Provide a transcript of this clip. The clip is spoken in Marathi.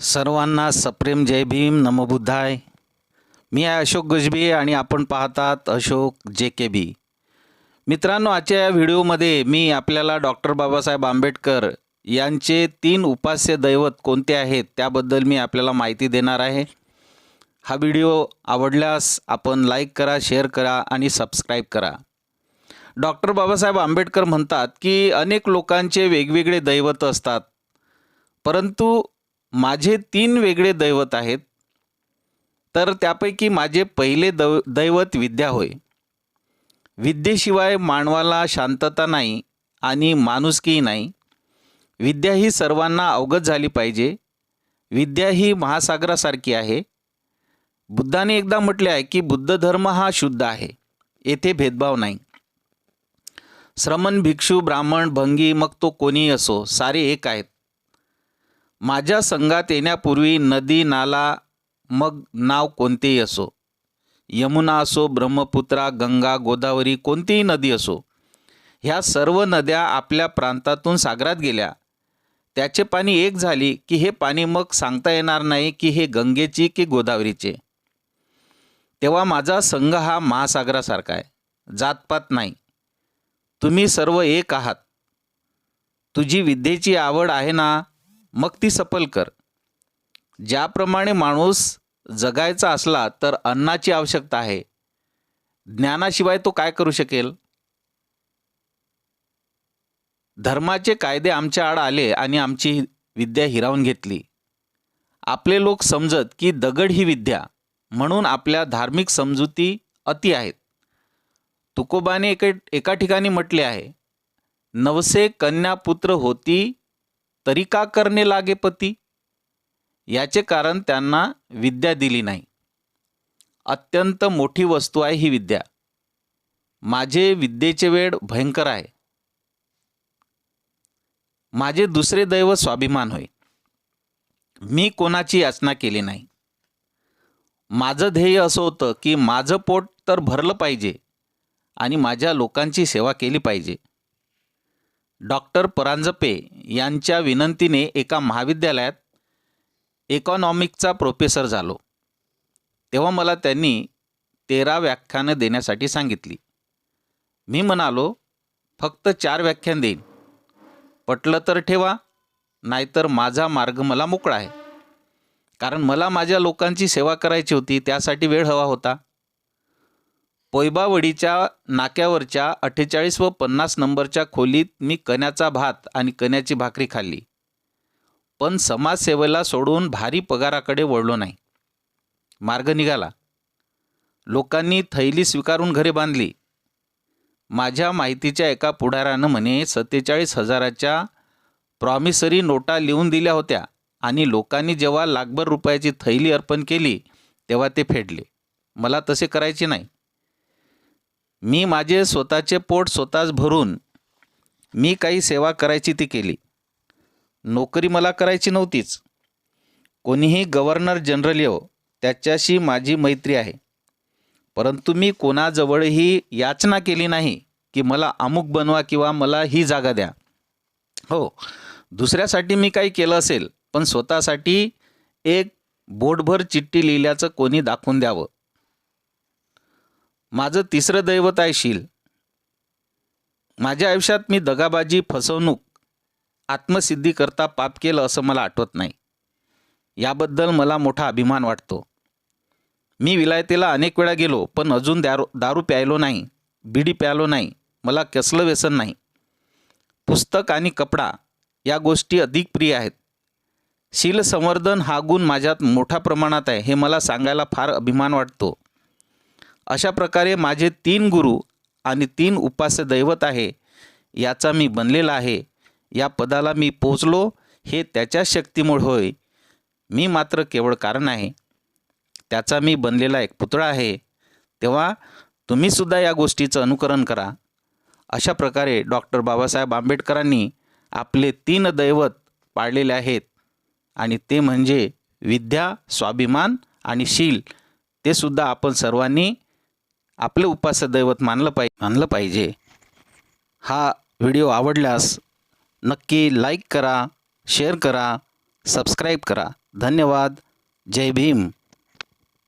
सर्वांना सप्रेम जय भीम नमबुद्धाय मी आहे अशोक गजबी आणि आपण पाहतात अशोक जे के बी मित्रांनो आजच्या या व्हिडिओमध्ये मी आपल्याला डॉक्टर बाबासाहेब आंबेडकर यांचे तीन उपास्य दैवत कोणते आहेत त्याबद्दल मी आपल्याला माहिती देणार आहे. हा व्हिडिओ आवडल्यास आपण लाईक करा शेअर करा आणि सबस्क्राईब करा. डॉक्टर बाबासाहेब आंबेडकर म्हणतात की अनेक लोकांचे वेगवेगळे दैवत असतात. परंतु माझे तीन वेगळे दैवत आहेत तर त्यापैकी माझे पहिले दैव दैवत विद्या होय. विद्येशिवाय मानवाला शांतता नाही आणि माणुसकीही नाही. विद्या ही सर्वांना अवगत झाली पाहिजे. विद्या ही महासागरासारखी आहे. बुद्धाने एकदा म्हटले आहे की बुद्ध धर्म हा शुद्ध आहे येथे भेदभाव नाही. श्रमण भिक्षू ब्राह्मण भंगी मग तो कोणीही असो सारे एक आहेत. माझ्या संघात येण्यापूर्वी नदी नाला मग नाव कोणतेही असो. यमुना असो ब्रह्मपुत्रा गंगा गोदावरी कोणतीही नदी असो ह्या सर्व नद्या आपल्या प्रांतातून सागरात गेल्या. त्याचे पाणी एक झाली की हे पाणी मग सांगता येणार नाही की हे गंगेची की गोदावरीचे. तेव्हा माझा संघ हा महासागरासारखा आहे. जातपात नाही. तुम्ही सर्व एक आहात. तुझी विद्येची आवड आहे ना? मग ती सफल कर. ज्याप्रमाणे माणूस जगायचा असला तर अन्नाची आवश्यकता आहे. ज्ञानाशिवाय तो काय करू शकेल? धर्माचे कायदे आमच्या आड आले आणि आमची विद्या हिरावून घेतली. आपले लोक समजत की दगड ही विद्या म्हणून आपल्या धार्मिक समजुती अति आहेत. तुकोबाने एके एका ठिकाणी म्हटले आहे नवसे कन्या पुत्र होती तरी का करणे लागे पती याचे कारण त्यांना विद्या दिली नाही. अत्यंत मोठी वस्तू आहे ही विद्या. माझे विद्येचे वेळ भयंकर आहे. माझे दुसरे दैव स्वाभिमान होय. मी कोणाची याचना केली नाही. माझं ध्येय असं होतं की माझं पोट तर भरलं पाहिजे आणि माझ्या लोकांची सेवा केली पाहिजे. डॉक्टर परांजपे यांच्या विनंतीने एका महाविद्यालयात इकॉनॉमिकचा प्रोफेसर झालो. तेव्हा मला त्यांनी तेरा व्याख्यानं देण्यासाठी सांगितली. मी म्हणालो फक्त चार व्याख्यान देईन. पटलं तर ठेवा नाहीतर माझा मार्ग मला मोकळा आहे. कारण मला माझ्या लोकांची सेवा करायची होती त्यासाठी वेळ हवा होता. पोयबावडीच्या नाक्यावरच्या अठ्ठेचाळीस व पन्नास नंबरच्या खोलीत मी कण्याचा भात आणि कण्याची भाकरी खाल्ली. पण समाजसेवेला सोडून भारी पगाराकडे वळलो नाही. मार्ग निघाला. लोकांनी थैली स्वीकारून घरे बांधली. माझ्या माहितीच्या एका पुढाऱ्यानं म्हणे सत्तेचाळीस हजाराच्या प्रॉमिसरी नोटा लिहून दिल्या होत्या आणि लोकांनी जेव्हा लाखभर रुपयाची थैली अर्पण केली तेव्हा ते फेडले. मला तसे करायचे नाही. मी माझे स्वतःचे पोट स्वतःच भरून मी काही सेवा करायची ती केली. नोकरी मला करायची नव्हतीच. कोणीही गव्हर्नर जनरल येव त्याच्याशी माझी मैत्री आहे. परंतु मी कोणाजवळही याचना केली नाही की मला अमुक बनवा किंवा मला ही जागा द्या. हो दुसऱ्यासाठी मी काही केलं असेल पण स्वतःसाठी एक बोटभर चिठ्ठी लिहिल्याचं कोणी दाखवून द्यावं. माझं तिसरं दैवत आहे शील. माझ्या आयुष्यात मी दगाबाजी फसवणूक आत्मसिद्धीकरता पाप केलं असं मला आठवत नाही. याबद्दल मला मोठा अभिमान वाटतो. मी विलायतेला अनेक वेळा गेलो पण अजून दारू दारू प्यायलो नाही बिडी प्यायलो नाही मला कसलं व्यसन नाही. पुस्तक आणि कपडा या गोष्टी अधिक प्रिय आहेत. शील संवर्धन हा गुण माझ्यात मोठ्या प्रमाणात आहे हे मला सांगायला फार अभिमान वाटतो. अशा प्रकारे माझे तीन गुरु आणि तीन उपास्य दैवत आहे याचा मी बनलेला आहे. या पदाला मी पोचलो हे त्याच्या शक्तीमुळे होय. मी मात्र केवळ कारण आहे. त्याचा मी बनलेला एक पुतळा आहे. तेव्हा तुम्हीसुद्धा या गोष्टीचं अनुकरण करा. अशा प्रकारे डॉक्टर बाबासाहेब आंबेडकरांनी आपले तीन दैवत पाळलेले आहेत आणि ते म्हणजे विद्या स्वाभिमान आणि शील ते सुद्धा आपण सर्वांनी आपले उपास्य दैवत मानलं पाहि मानलं पाहिजे. हा व्हिडिओ आवडल्यास नक्की लाईक करा शेअर करा सबस्क्राईब करा. धन्यवाद. जय भीम.